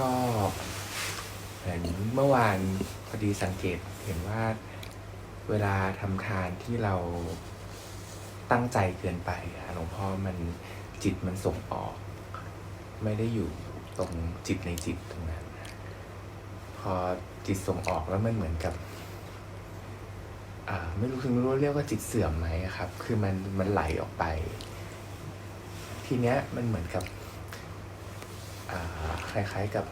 ก็เหมือนเมื่อวานพอดีสังเกตเห็นว่าเวลาทำทานที่เราตั้งใจเกินไปหลวงพ่อมันจิตมันส่งออก ไม่ได้อยู่ตรงจิตในจิตตรงนั้น พอจิตส่งออกแล้วมันเหมือนกับอ่าไม่รู้คือไม่รู้เรียกว่าจิตเสื่อมไหมครับ คือมันมันไหลออกไป ทีเนี้ยมันเหมือนกับ คล้ายๆกับ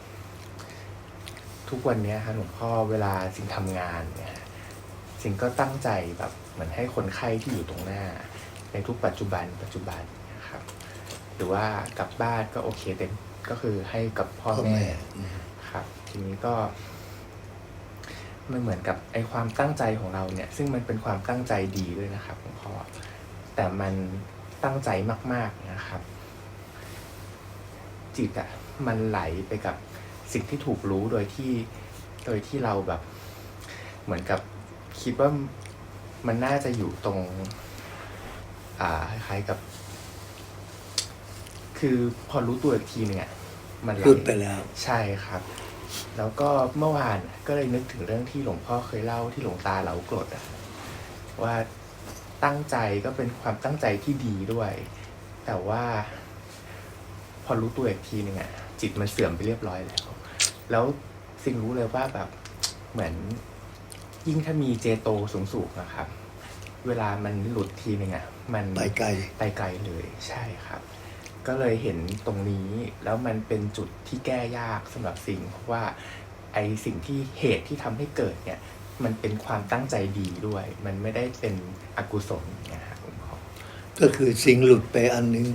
ทุกวันเนี้ยฮะหลวงพ่อเวลาสิ่งทำงานเนี่ยสิ่งก็ตั้งใจแบบเหมือนให้คนไข้ที่อยู่ตรงหน้า ในทุกปัจจุบันปัจจุบันนะครับ หรือว่ากลับบ้านก็โอเคเต็มก็คือให้กับพ่อพ่อแม่แม่อืมครับ ทีนี้ก็มันเหมือนกับไอความตั้งใจของเราเนี่ย ซึ่งมันเป็นความตั้งใจดีด้วยนะครับหลวงพ่อแต่มันตั้งใจมาก ๆนะครับ จิตอะ มันไหลไปกับสิ่งที่ถูกรู้โดยที่โดยที่เราแบบ เหมือนกับคิดว่ามันน่าจะอยู่ตรง อ่าคล้ายๆกับ คือพอรู้ตัวอีกทีเนี่ยมันไหลหลุดไปแล้ว ใช่ครับ แล้วก็เมื่อวานก็เลยนึกถึงเรื่องที่หลวงพ่อเคยเล่าที่หลวงตาเรากรดอะว่าตั้งใจก็เป็นความตั้งใจที่ดีด้วย แต่ว่า พอรู้ตัวอีกทีหนึ่งอะ จิตมันเสื่อมไปเรียบร้อยแล้ว แล้วสิ่งรู้เลยว่าแบบเหมือนยิ่งถ้ามีเจโตสูงสูงๆนะครับ เวลามันหลุดทีหนึ่งอะมันไปไกลไปไกลเลยใช่ครับ ก็เลยเห็นตรงนี้แล้วมันเป็นจุดที่แก้ยากสำหรับสิ่งเพราะว่าไอสิ่งที่เหตุที่ทำให้เกิดเนี่ย มันเป็นความตั้งใจดีด้วย มันไม่ได้เป็นอกุศลนะครับหลวงพ่อก็คือสิ่งหลุดไปอันนึง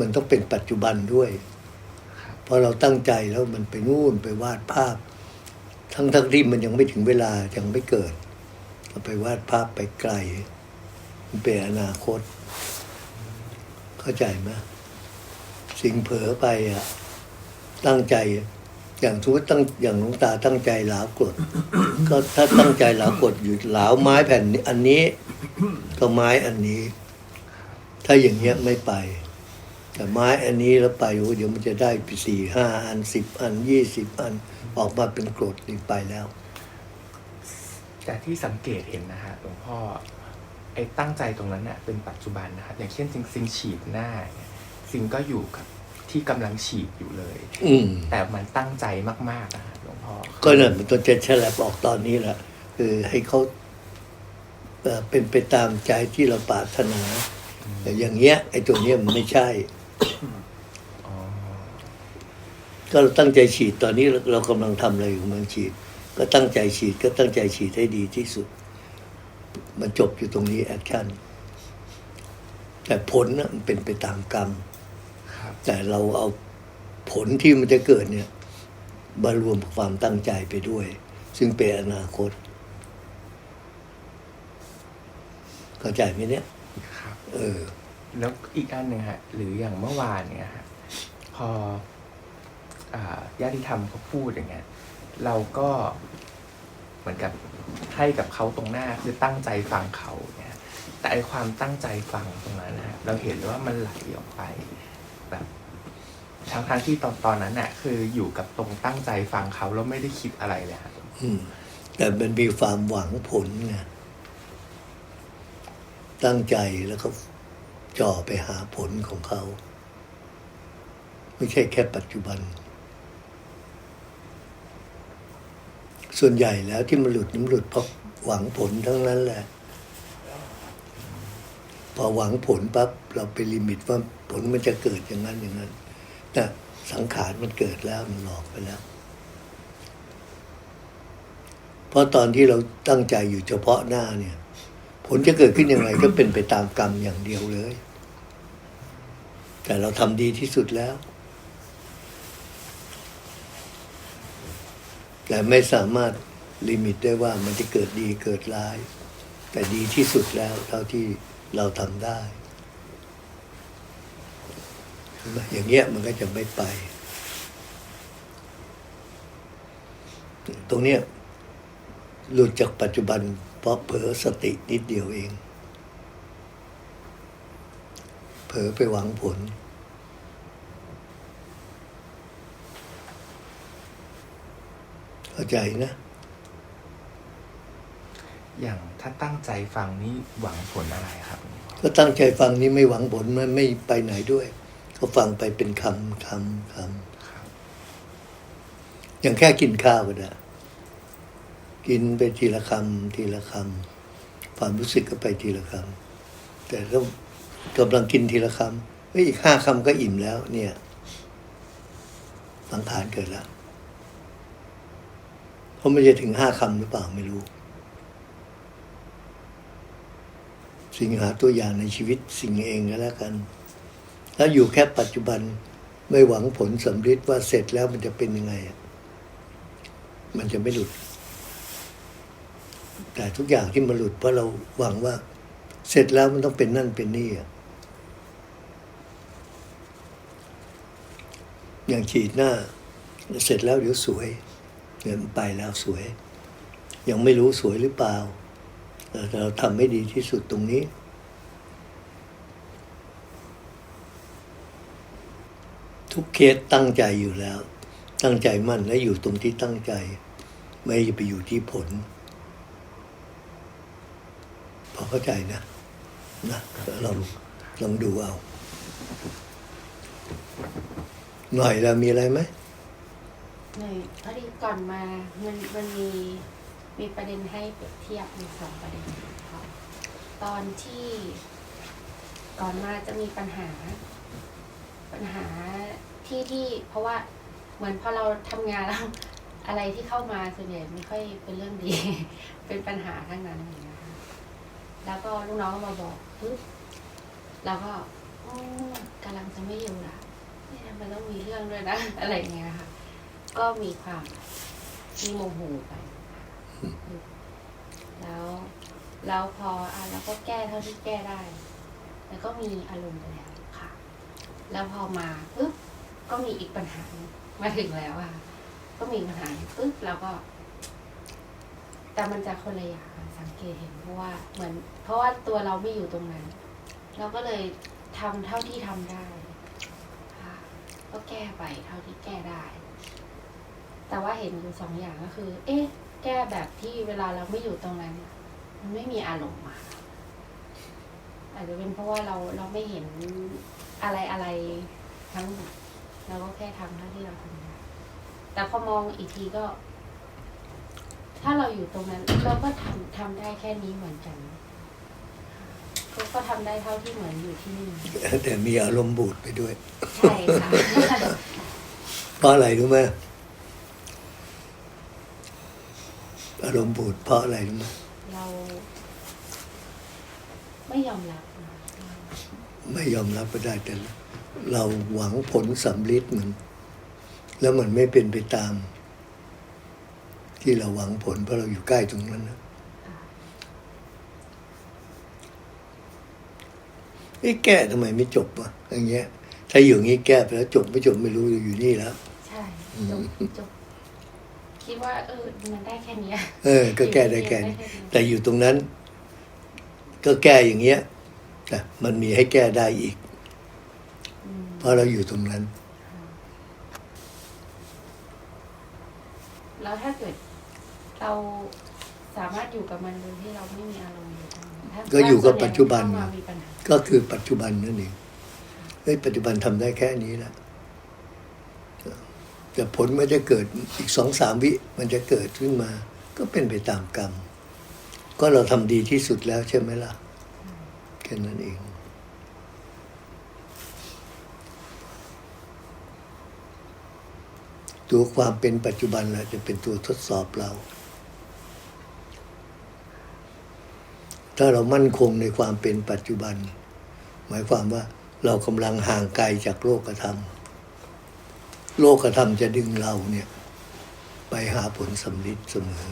มันต้องเป็นปัจจุบันด้วยครับ เพราะเราตั้งใจแล้วมันไปนู่นไปวาดภาพ ทั้งทั้งที่มันยังไม่ถึงเวลายังไม่เกิดเราไปวาดภาพไปไกลมันเป็นอนาคต เข้าใจไหมสิ่งเผลอไปอะตั้งใจอย่างทุกตั้งอย่างหลวงตาตั้งใจหลาวกรดก็ถ้าตั้งใจหลาวกรดอยู่หลาวไม้แผ่นอันนี้ ก็ไม้อันนี้ ถ้าอย่างเงี้ยไม่ไป แต่ไม้อันนี้แล้วไปโอ้เดี๋ยวมันจะได้สี่ห้าอันสิบอันยี่สิบอันออกมาเป็นกรดนี่ไปแล้วแต่ที่สังเกตเห็นนะฮะหลวงพ่อไอ้ตั้งใจตรงนั้นน่ะเป็นปัจจุบันนะครับอย่างเช่นซิงซิงฉีดหน้าเนี่ยซิงก็อยู่กับที่กำลังฉีดอยู่เลย อืมแต่มันตั้งใจมากๆนะฮะหลวงพ่อก็นั่นมันต้องจะฉลับออกตอนนี้แหละคือให้เขาเอ่อเป็นไปตามใจที่เราปรารถนาแต่อย่างเงี้ยไอ้ตัวเนี้ยมันไม่ใช่อ๋อ ก็เราตั้งใจฉีดตอนนี้เราเรากำลังทำอะไรอยู่มันฉีด ก็ตั้งใจฉีดก็ตั้งใจฉีดให้ดีที่สุด มันจบอยู่ตรงนี้แอคชั่นแต่ผลน่ะมันเป็นไปตามกรรมครับแต่เราเอาผลที่มันจะเกิดเนี่ยมารวมกับความตั้งใจไปด้วย ซึ่งเป็นอนาคต เข้าใจไหมเนี่ยครับเออ แล้วอีกอันหนึ่งฮะหรืออย่างเมื่อวานเนี่ยฮะพอญาติธรรมเขาพูดอย่างเงี้ยเราก็เหมือนกับให้กับเขาตรงหน้าคือตั้งใจฟังเขาเนี่ยแต่ไอความตั้งใจฟังตรงนั้นนะฮะเราเห็นเลยว่ามันไหลออกไปแบบทั้งทางที่ตอนตอนนั้นน่ะ คืออยู่กับตรงตั้งใจฟังเขาแล้วไม่ได้คิดอะไรเลยฮะแต่มันมีความหวังผลไงตั้งใจแล้วก็ จ่อไปหาผลของเขา ไม่ใช่แค่ปัจจุบัน ส่วนใหญ่แล้วที่มันหลุดมันหลุดเพราะหวังผลทั้งนั้นแหละ พอหวังผลปั๊บเราไปลิมิตว่าผลมันจะเกิดอย่างนั้นอย่างนั้นแต่สังขารมันเกิดแล้วมันหลอกไปแล้ว เพราะตอนที่เราตั้งใจอยู่เฉพาะหน้าเนี่ย ผลจะเกิดขึ้นยังไงก็เป็นไปตามกรรมอย่างเดียวเลย แต่เราทำดีที่สุดแล้ว แต่ไม่สามารถลิมิตได้ว่ามันจะเกิดดีเกิดร้าย แต่ดีที่สุดแล้วเท่าที่เราทำได้ไอย่างเงี้ยมันก็จะไม่ไป ตรงเนี้ยหลุดจากปัจจุบัน เพราะเผลอสตินิดเดียวเอง เผลอไปหวังผล เข้าใจนะ อย่างถ้าตั้งใจฟังนี่หวังผลอะไรครับหลวงพ่อก็ตั้งใจฟังนี่ไม่หวังผลมันไม่ไปไหนด้วยก็ฟังไปเป็นคำคำคครับำอย่างแค่กินข้าวก็ได้ กินไปทีละคำทีละคำความรู้สึกก็ไปทีละคำแต่ก็กำลังกินทีละคำเฮ้ยอีกห้าคำก็อิ่มแล้ว เนี่ยสังขารเกิดแล้วเพราะมันจะถึงห้าคำหรือเปล่าไม่รู้ สิ่งหาตัวอย่างในชีวิตสิ่งเองก็แล้วกัน แล้วอยู่แค่ปัจจุบันไม่หวังผลสำเร็จว่าเสร็จแล้วมันจะเป็นยังไง มันจะไม่หลุด แต่ทุกอย่างที่มันหลุดเพราะเราหวังว่า เสร็จแล้วมันต้องเป็นนั่นเป็นนี่อะอย่างฉีดหน้า เสร็จแล้วเดี๋ยวสวยเนี่ยมันไปแล้วสวย ยังไม่รู้สวยหรือเปล่าแต่เราทำให้ดีที่สุดตรงนี้ ทุกเคสตั้งใจอยู่แล้ว ตั้งใจมั่นและอยู่ตรงที่ตั้งใจ ไม่ไปอยู่ที่ผล เข้าใจนะนะลองลองดูเอา หน่อยแล้วมีอะไรไหมหน่อยพอดีก่อนมามันมันมีมีประเด็นให้เปรียบเทียบมีสองประเด็นครับตอนที่ก่อนมาจะมีปัญหา ปัญหาที่ที่เพราะว่าเหมือนพอเราทำงานแล้ว อะไรที่เข้ามาส่วนใหญ่ไม่ค่อยเป็นเรื่องดี เป็นปัญหาทั้งนั้นอย่างเงี้ย แล้วก็ลูกน้องก็มาบอกปึ๊บเราก็อ๋อกำลังจะไม่อยู่ละนี่ยมันต้องมีเรื่องด้วยนะ อะไรเงี้ยค่ะ ก็มีความมีโมโหไป แล้วแล้วพออะเราก็แก้เท่าที่แก้ได้ แล้วก็มีอารมณ์ไปแล้วค่ะ แล้วพอมาปุ๊บก็มีอีกปัญหาหนึ่งมาถึงแล้วอะก็มีปัญหาหนึ่งปุ๊บเราก็ แต่มันจะคนละอย่างสังเกตเห็นเพราะว่าเหมือน เพราะว่าตัวเราไม่อยู่ตรงนั้น เราก็เลยทำเท่าที่ทำได้ค่ะก็แก้ไปเท่าที่แก้ได้ แต่ว่าเห็นอยู่สองอย่างก็คือ เอ๊ะ แก้แบบที่เวลาเราไม่อยู่ตรงนั้น มันไม่มีอารมณ์มาอาจจะเป็นเพราะว่าเราเราไม่เห็นอะไรอะไรทั้งหมดเราก็แค่ทำเท่าที่เราทำได้แต่พอมองอีกทีก็ ถ้าเราอยู่ตรงนั้น เราก็ทำทำได้แค่นี้เหมือนกันก็ก็ทำได้เท่าที่เหมือนอยู่ที่นี่แต่มีอารมณ์บูดไปด้วย ใช่ค่ะเพราะอะไรรู้ไหมอารมณ์บูดเพราะอะไรรู้ไหมเรา ไม่ยอมรับนะไม่ยอมรับก็ได้แต่เราหวังผลสำลิดมัน แล้วมันไม่เป็นไปตาม ที่เราหวังผลเพราะเราอยู่ใกล้ตรงนั้นนะเอ๊ะแก้ทำไมไม่จบวะอย่างเงี้ย ถ้าอยู่อย่างงี้แก้ไปแล้วจบไม่จบไม่รู้อยู่นี่แล้ว ใช่จบจบคิดว่าเออมันได้แค่เนี้ยเออ ก็แก้ได้แค่นี้แต่อยู่ตรงนั้น ก็แก้อย่างเงี้ยแต่มันมีให้แก้ได้อีกอืมเพราะเราอยู่ตรงนั้น แล้วถ้าเกิด เราสามารถอยู่กับมันโดยที่เราไม่มีอารมณ์อยู่ตรงนั้นถ้าก็อยู่กับปัจจุบัน เข้ามามีปัญหาก็คือปัจจุบันนั่นเองเฮ้ยปัจจุบันทำได้แค่นี้แหละแต่ผลมันจะเกิดอีกสองสามวิมันจะเกิดขึ้นมา ก็เป็นไปตามกรรม ก็เราทำดีที่สุดแล้วใช่ไหมล่ะแค่นั้นเอง ตัวความเป็นปัจจุบันแหละจะเป็นตัวทดสอบเรา ถ้าเรามั่นคงในความเป็นปัจจุบัน หมายความว่าเรากำลังห่างไกลจากโลกธรรม โลกธรรมจะดึงเราเนี่ยไปหาผลสำลิดเสมอ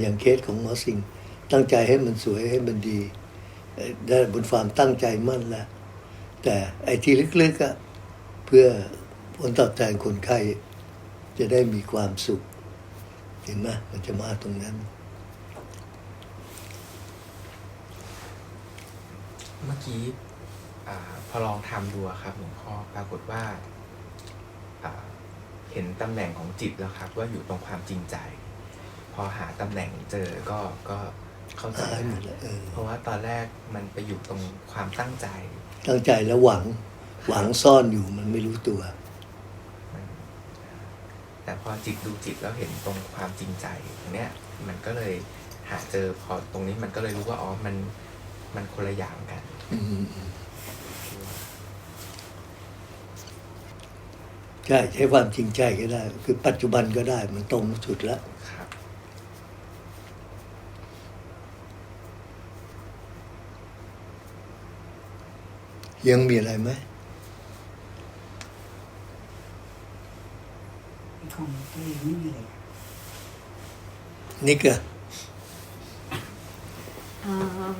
อย่างเคสของหมอสิงตั้งใจให้มันสวยให้มันดี ได้บนความตั้งใจมั่นแล้วแต่ไอ้ที่ลึกๆอะเพื่อผลตอบแทนคนไข้จะได้มีความสุข เห็นไหมมันจะมาตรงนั้น เมื่อกี้อาพอลองทำดูอะครับหลวงพ่อปรากฏว่าอ่า เห็นตำแหน่งของจิตแล้วครับ ว่าอยู่ตรงความจริงใจ พอหาตำแหน่งเจอก็ก็เข้าใจหายหมดแล้วเออ เพราะว่าตอนแรกมันไปอยู่ตรงความตั้งใจ ตั้งใจแล้วหวัง หวังซ่อนอยู่มันไม่รู้ตัวมัน แต่พอจิตดูจิตแล้วเห็นตรงความจริงใจอันเนี้ยมันก็เลยหาเจอพอตรงนี้มันก็เลยรู้ว่าอ๋อมันมันคนละอย่างกันอืมใช่ใช้ความจริงใจก็ได้ คือปัจจุบันก็ได้ มันตรงสุดแล้วครับยังมีอะไรไหม ของตัวเองไม่มีเลยนี่ก็เอิ่ม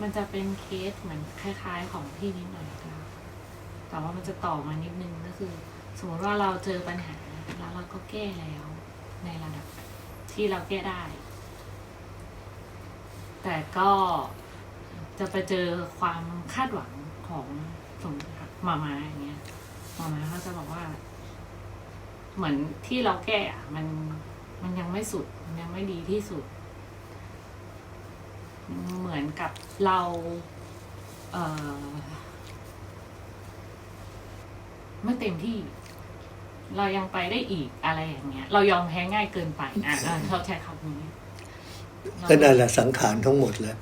มันจะเป็นเคสเหมือนคล้ายๆของพี่นิดหน่อยค่ะแต่ว่ามันจะต่อมานิดนึงก็คือ สมมติว่าเราเจอปัญหาแล้วเราก็แก้แล้วในระดับที่เราแก้ได้ แต่ก็จะไปเจอความคาดหวังของสมมติค่ะมามาอย่างเงี้ยมามาเขาจะบอกว่า เหมือนที่เราแก้อะมันมันยังไม่สุดมันยังไม่ดีที่สุด เหมือนกับเรา เออไม่เต็มที่ เรายังไปได้อีกอะไรอย่างเงี้ย เรายอมแพ้ง่ายเกินไปอะอะเขาใช้คำนี้ก็นั่นแหละสังขารทั้งหมดแล้ว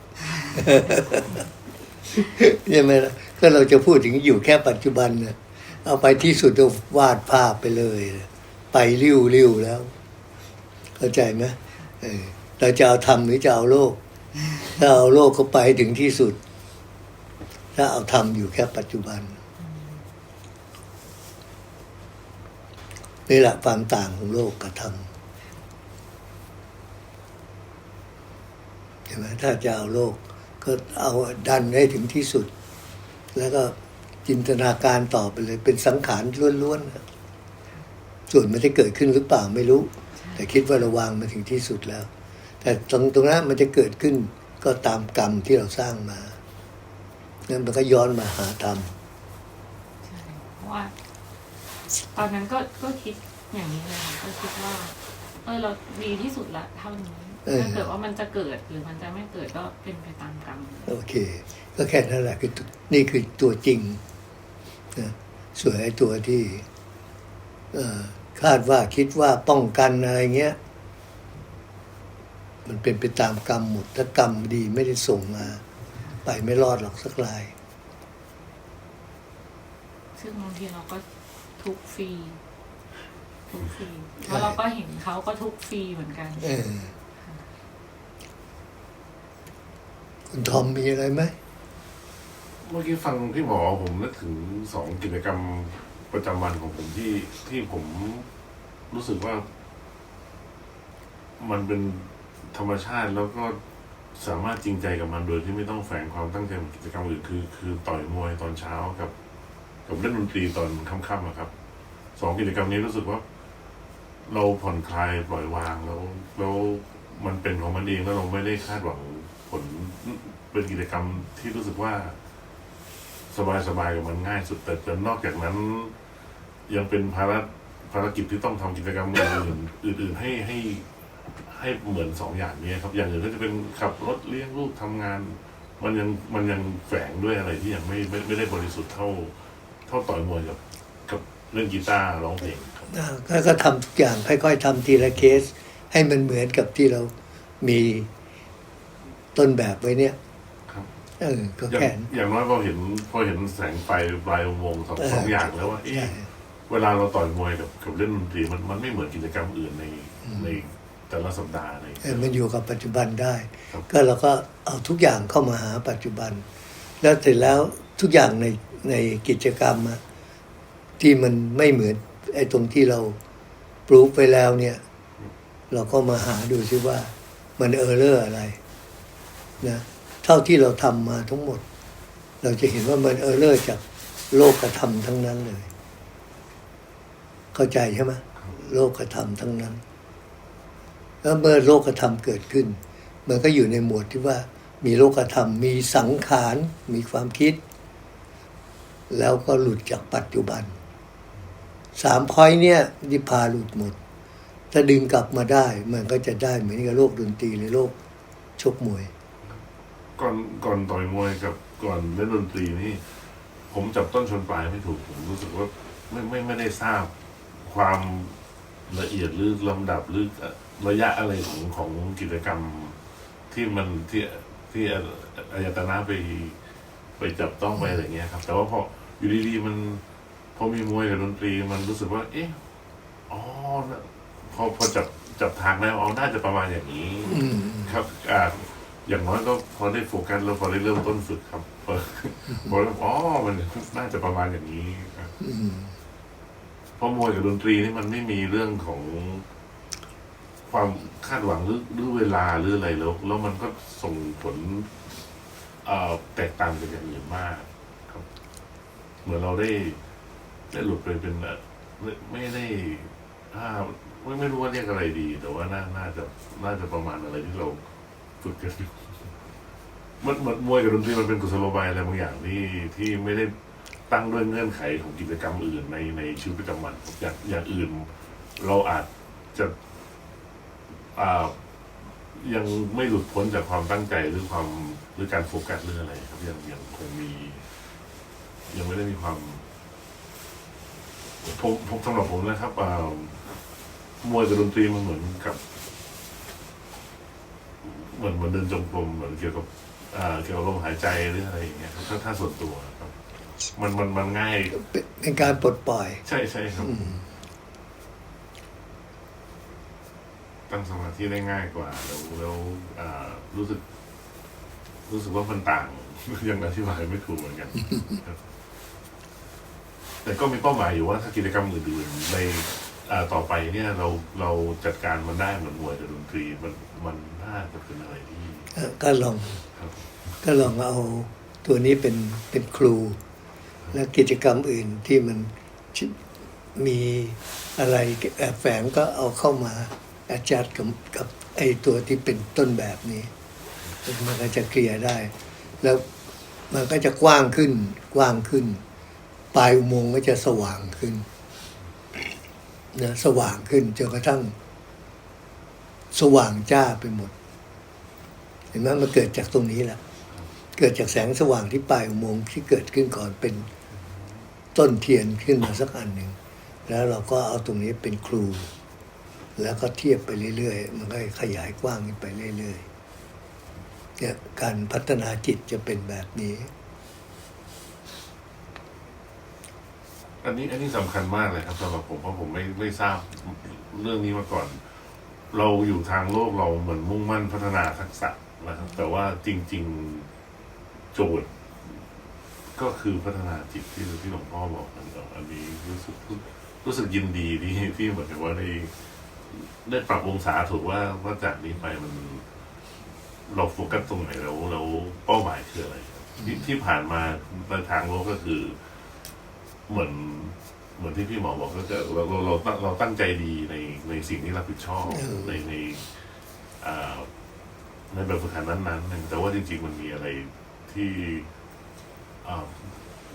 ใช่ไหมล่ะก็เราจะพูดถึงอยู่แค่ปัจจุบันเนี่ยเอาไปที่สุดก็วาดภาพไปเลย ไปริ้วริ้วแล้ว เข้าใจไหมเราจะเอาธรรมหรือจะเอาโลก ถ้าเอาโลกก็ไปถึงที่สุด ถ้าเอาธรรมอยู่แค่ปัจจุบันนี่แหละความต่างของโลกกับธรรมใช่ไหมถ้าจะเอาโลกก็เอาดันให้ถึงที่สุด แล้วก็จินตนาการต่อไปเลย เป็นสังขารล้วนๆ ส่วนมันจะเกิดขึ้นหรือเปล่าไม่รู้ แต่คิดว่าระวางมาถึงที่สุดแล้ว แต่ตรงตรงนั้นมันจะเกิดขึ้นก็ตามกรรมที่เราสร้างมานั่นมันก็ย้อนมาหาธรรมใช่เพราะว่าตอนนั้นก็ก็คิดอย่างนี้เลยค่ะก็คิดว่าเออเราดีที่สุดละเท่านี้เออถ้าเกิดว่ามันจะเกิดหรือมันจะไม่เกิดก็เป็นไปตามกรรมโอเค ก็แค่นั้นแหละคือนี่คือตัวจริงนะส่วนไอ้ตัวที่เอ่อ คาดว่าคิดว่าป้องกันอะไรเงี้ย มันเป็นไปตามกรรมหมดถ้ากรรมดีไม่ได้ส่งมา ไปไม่รอดหรอกสักราย ซึ่งบางทีเราก็ทุกข์ฟรีทุกข์ฟรีเพราะเราก็เห็นเขาก็ทุกข์ฟรีเหมือนกันเออคุณทอมมีอะไรไหมเมื่อกี้ฟังพี่หมอผมนึกถึงสองกิจกรรม ประจำวันของผมที่ที่ผมรู้สึกว่า มันเป็นธรรมชาติแล้วก็สามารถจริงใจกับมันโดยที่ไม่ต้องแฝงความตั้งใจกิจกรรมอื่นคือ คือต่อยมวยตอนเช้ากับ กับเล่นดนตรีตอนค่ำๆอะครับสองกิจกรรมนี้รู้สึกว่า เราผ่อนคลายปล่อยวางแล้วแล้วมันเป็นของมันเองแล้วเราไม่ได้คาดหวังผลเป็นกิจกรรมที่รู้สึกว่า สบายๆกับมันง่ายสุดแต่แต่นอกจากนั้น ยังเป็นภาระภารกิจที่ต้องทำกิจกรรมอื่นๆอื่นๆให้ให้ให้เหมือนสองอย่างนี้ครับ อย่างอื่นก็จะเป็นขับรถเลี้ยงลูกทำงาน มันยังมันยังแฝงด้วยอะไรที่ยังไม่ไม่ไม่ได้บริสุทธิ์เท่า เท่าต่อยมวยกับกับเล่นกีตาร์ร้องเพลงครับอ่าก็ก็ทำทุกอย่างค่อยๆทำทีละเคส ให้มันเหมือนกับที่เรามีต้นแบบไว้เนี่ย ครับเออก็อย่างแค่นั้นอย่างน้อยพอเห็นพอเห็นแสงไฟปลายอุโมงค์สองสองอย่างแล้วว่าเอ๊ะใช่ เวลาเราต่อยมวยกับกับเล่นดนตรีมันมันไม่เหมือนกิจกรรมอื่นในในแต่ละสัปดาห์ในเออมันอยู่กับปัจจุบันได้ ครับ ก็เราก็เอาทุกอย่างเข้ามาหาปัจจุบัน แล้วเสร็จแล้วทุกอย่างในในกิจกรรมอะที่มันไม่เหมือนไอ้ตรงที่เราปลูกไปแล้วเนี่ย เราก็มาหาดูซิว่ามันเออร์เลอร์อะไรนะ เท่าที่เราทำมาทั้งหมด เราจะเห็นว่ามันเออเลอร์จากโลกธรรมทั้งนั้นเลย เข้าใจใช่ไหมโลกธรรมทั้งนั้น แล้วเมื่อโลกธรรมเกิดขึ้น มันก็อยู่ในหมวดที่ว่า มีโลกธรรม มีสังขาร มีความคิด แล้วก็หลุดจากปัจจุบันสามพอยเนี่ยที่พาหลุดหมด ถ้าดึงกลับมาได้ มันก็จะได้เหมือนกับโลกดนตรีหรือโลกชกมวย ก่อนก่อนต่อยมวยกับก่อนเล่นดนตรีนี่ ผมจับต้นชนปลายไม่ถูกผมรู้สึกว่าไม่ไม่ไม่ได้ทราบความละเอียดหรือลำดับหรือระยะอะไรของของกิจกรรมที่มันที่ที่อายตนะไปไปจับต้องไปอะไรเงี้ยครับ แต่ว่าพออยู่ดีๆมันพอมีมวยกับดนตรีมันรู้สึกว่า เอ๊ะอ๋อนะพอพอจับจับทางแล้วเอาน่าจะประมาณอย่างนี้อืมครับอ่า อย่างน้อยก็พอได้โฟกัสแล้วพอได้เริ่มต้นฝึกครับพอพอแล้วอ๋อมันน่าจะประมาณอย่างนี้ครับอืมเพราะมวยกับดนตรีนี่มันไม่มีเรื่องของความคาดหวังหรือหรือเวลาหรืออะไรแล้ว แล้วมันก็ส่งผลเอ่อแตกต่างจากอย่างอื่นมาก ครับ เหมือนเราได้ ได้หลุดไปเป็นแบบไม่ไม่ได้อ่าไม่ไม่รู้ว่าเรียกอะไรดี แต่ว่าน่าน่าจะน่าจะประมาณอะไรที่เรา ฝึกกันอยู่มันมันมวยกับดนตรีมันเป็นกุศโลบายอะไรบางอย่างที่ที่ไม่ได้ตั้งด้วยเงื่อนไขของกิจกรรมอื่นในในชีวิตประจำวันอย่างอย่างอื่น เราอาจจะอ่ายังไม่หลุดพ้นจากความตั้งใจหรือความหรือการโฟกัสเรื่องอะไร ครับยังยังคงมี ยังไม่ได้มีความผมผมสำหรับผมนะครับอ่ามวยกับดนตรีมันเหมือนกับ เหมือนเหมือนเดินจงกรมเหมือนเกี่ยวกับอ่าเกี่ยวกับลมหายใจหรืออะไรอย่างเงี้ยครับถ้าถ้าส่วนตัวครับ มันมันมันง่าย เป็นเป็นการปลดปล่อย ใช่ใช่ครับอืมตั้งสมาธิได้ง่ายกว่าแล้วแล้วอ่ารู้สึก รู้สึกว่ามันต่าง ยังอธิบายไม่ถูกเหมือนกันครับแต่ก็มีเป้าหมายอยู่ว่าถ้ากิจกรรมอื่นๆในอ่า ต่อไปเนี่ยเราเราจัดการมันได้เหมือนมวยกับดนตรีมันมันน่าจะเป็นอะไรที่เอ่อก็ลองครับก็ลองเอาตัวนี้เป็นเป็นครู และกิจกรรมอื่นที่มันชิมีอะไรแอบแฝงก็เอาเข้ามาแอดจัดกับกับไอตัวที่เป็นต้นแบบนี้ มันก็จะเคลียร์ได้ แล้วมันก็จะกว้างขึ้นกว้างขึ้น ปลายอุโมงค์ก็จะสว่างขึ้น นะสว่างขึ้นจนกระทั่ง สว่างจ้าไปหมด เห็นไหมมันเกิดจากตรงนี้แหละเกิดจากแสงสว่างที่ปลายอุโมงค์ที่เกิดขึ้นก่อนเป็นต้นเทียนขึ้นมาสักอันหนึ่งแล้วเราก็เอาตรงนี้เป็นครู แล้วก็เทียบไปเรื่อยๆ มันก็ขยายกว้างขึ้นไปเรื่อยๆเนี่ยการพัฒนาจิตจะเป็นแบบนี้ อันนี้อันนี้สำคัญมากเลยครับสำหรับผมเพราะผมไม่ไม่ทราบเรื่องนี้มาก่อน เราอยู่ทางโลกเราเหมือนมุ่งมั่นพัฒนาทักษะนะครับ แต่ว่าจริง ๆโจทย์ ก็คือพัฒนาจิตที่ที่หลวงพ่อบอกกันต่ออันนี้รู้สึกรู้สึกยินดีที่ที่เหมือนกับว่าได้ได้ปรับองศาถูกว่าว่าจากนี้ไปมัน เราโฟกัสตรงไหนแล้วแล้วเป้าหมายคืออะไรที่ที่ผ่านมาในทางโลกก็คือ เหมือนเหมือนที่พี่หมอบอกก็จะเราเราเราตั้งเราตั้งใจดีในในสิ่งที่รับผิดชอบเออในในอ่าในแบบฝึกหัดนั้นๆแต่ว่าจริง ๆ มันมีอะไรที่อ่า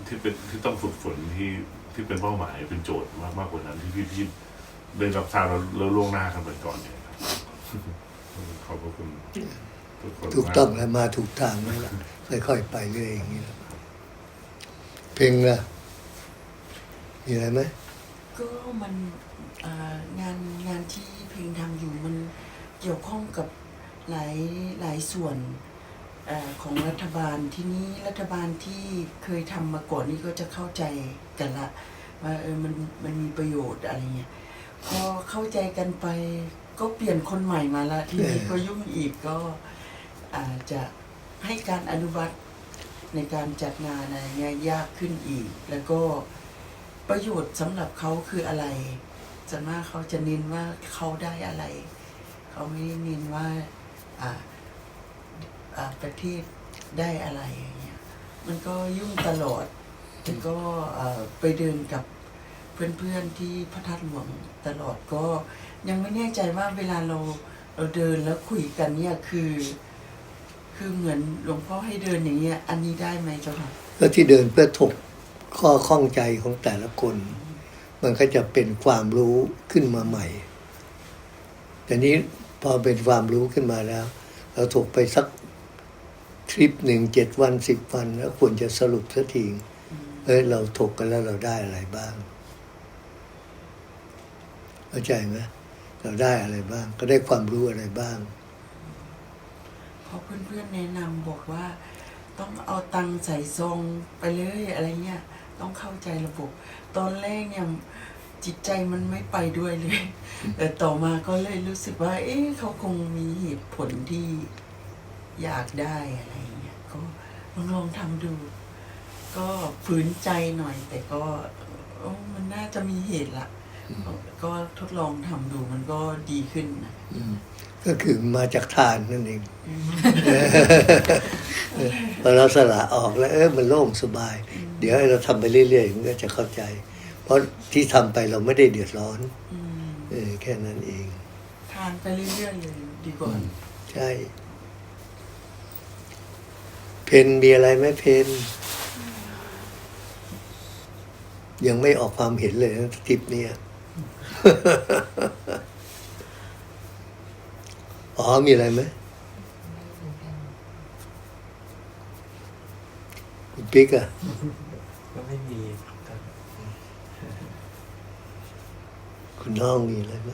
ที่เป็นที่ต้องฝึกฝนที่ที่เป็นเป้าหมายเป็นโจทย์มากมากกว่านั้นที่พี่พี่ได้รับทราบแล้วแล้วล่วงหน้ากันไปก่อนเนี่ยครับขอบพระคุณทุกคนถูกต้องมากแล้วมาถูกทางแล้วล่ะค่อยๆไปเรื่อยอย่างนี้แหละเพลงล่ะ มีอะไรไหมก็มันอ่างานงานที่เพลงทำอยู่มันเกี่ยวข้องกับหลายหลายส่วนอาของรัฐบาลที่นี้รัฐบาลที่เคยทำมาก่อนนี่ก็จะเข้าใจกันละว่าเออมันมันมีประโยชน์อะไรเงี้ยพอเข้าใจกันไปก็เปลี่ยนคนใหม่มาละที่นี้ก็ยุ่งอีกก็อาจจะให้การอนุวัตในการจัดงานอะไรเงี้ยยากขึ้นอีก แล้วก็ ประโยชน์สำหรับเขาคืออะไรส่วนมากเขาจะเน้นว่าเขาได้อะไร เขาไม่ได้เน้นว่าอ่าอ่าประเทศได้อะไรอย่างเงี้ยมันก็ยุ่งตลอดแต่ก็ไปเดินกับเพื่อนๆที่พระธาตุหลวงตลอดก็ยังไม่แน่ใจว่าเวลาเราเราเดินแล้วคุยกันเนี่ยคือ คือเหมือนหลวงพ่อให้เดินอย่างเงี้ยอันนี้ได้ไหมเจ้าค่ะก็ที่เดินเพื่อถก ข้อข้องใจของแต่ละคน มันก็จะเป็นความรู้ขึ้นมาใหม่ แต่นี้พอเป็นความรู้ขึ้นมาแล้ว เราถกไปสักทริปหนึ่งเจ็ดวันสิบวัน แล้วควรจะสรุปสักทีเอ้ยเราถกกันแล้วเราได้อะไรบ้างเข้าใจไหมเราได้อะไรบ้าง ก็ได้ความรู้อะไรบ้างเพราะเพื่อนๆแนะนำบอกว่า ต้องเอาตังค์ใส่ซองไปเลยอะไรเงี้ย ต้องเข้าใจระบบ ตอนแรกเนี่ยจิตใจมันไม่ไปด้วยเลย แต่ต่อมาก็เลยรู้สึกว่า เอ๊ะเขาคงมีเหตุผลที่อยากได้อะไรเงี้ยก็ลองลองทำดู ก็ฝืนใจหน่อย แต่ก็เอ้ามันน่าจะมีเหตุละก็ทดลองทำดูมันก็ดีขึ้นนะอืม ก็คือมาจากทานนั่นเองพอเราสละออกแล้วเออมันโล่งสบาย เดี๋ยวเราทำไปเรื่อยๆมันก็จะเข้าใจ เพราะที่ทำไปเราไม่ได้เดือดร้อนอืมเออแค่นั้นเอง ทานไปเรื่อยๆเลยดีกว่าใช่ เพนมีอะไรไหมเพนยังไม่ออกความเห็นเลยนะทริปเนี้ย อ๋อมีอะไรไหมคุณปิ๊กอะก็ไม่มีก็คุณน้องมีอะไรไหม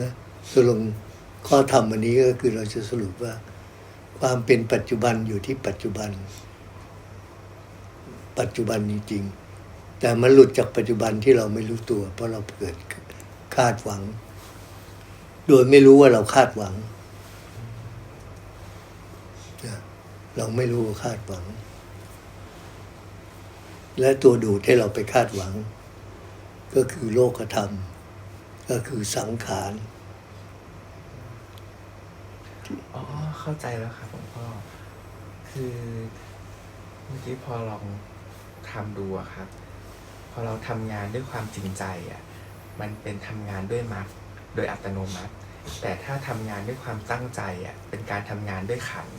นะสรุปข้อธรรมวันนี้ก็คือเราจะสรุปว่า ความเป็นปัจจุบันอยู่ที่ปัจจุบัน ปัจจุบันจริงๆแต่มันหลุดจากปัจจุบันที่เราไม่รู้ตัว เพราะเราเกิดคาดหวัง โดยไม่รู้ว่าเราคาดหวัง เราไม่รู้ว่าคาดหวัง และตัวดูดให้เราไปคาดหวัง ก็คือโลกธรรม ก็คือสังขารอ๋อเข้าใจแล้วครับหลวงพ่อคือเมื่อกี้พอลองทำดูอะครับ พอเราทำงานด้วยความจริงใจอะมันเป็นทำงานด้วยมัดโดยอัตโนมัติ แต่ถ้าทำงานด้วยความตั้งใจอะเป็นการทำงานด้วยขันธ์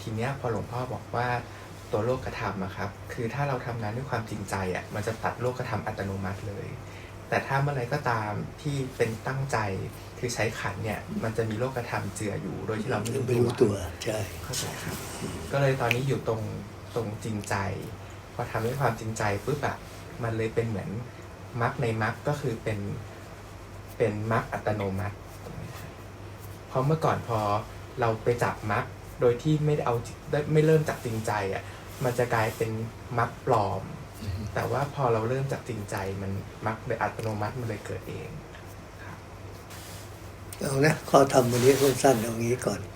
ทีเนี้ยพอหลวงพ่อบอกว่าตัวโลกธรรมอะครับ คือถ้าเราทำงานด้วยความจริงใจอะมันจะตัดโลกธรรมอัตโนมัติเลย แต่ถ้าเมื่อไรก็ตามที่เป็นตั้งใจคือใช้ขันธ์เนี่ยมันจะมีโลกธรรมเจืออยู่โดยที่เราไม่รู้ไม่รู้ตัวใช่เข้าใจครับ ก็เลยตอนนี้อยู่ตรงตรงจริงใจ พอทำด้วยความจริงใจปุ๊บอะมันเลยเป็นเหมือนมักในมักก็คือเป็น เป็นมักอัตโนมัติตรงนี้ครับเพราะเมื่อก่อนพอเราไปจับมักโดยที่ไม่ได้เอาไม่เริ่มจากจริงใจอะมันจะกลายเป็นมักปลอม แต่ว่าพอเราเริ่มจากจริงใจมันมักโดยอัตโนมัติมันเลยเกิดเองครับเอานะข้อธรรมวันนี้สั้นๆเอางี้ก่อนค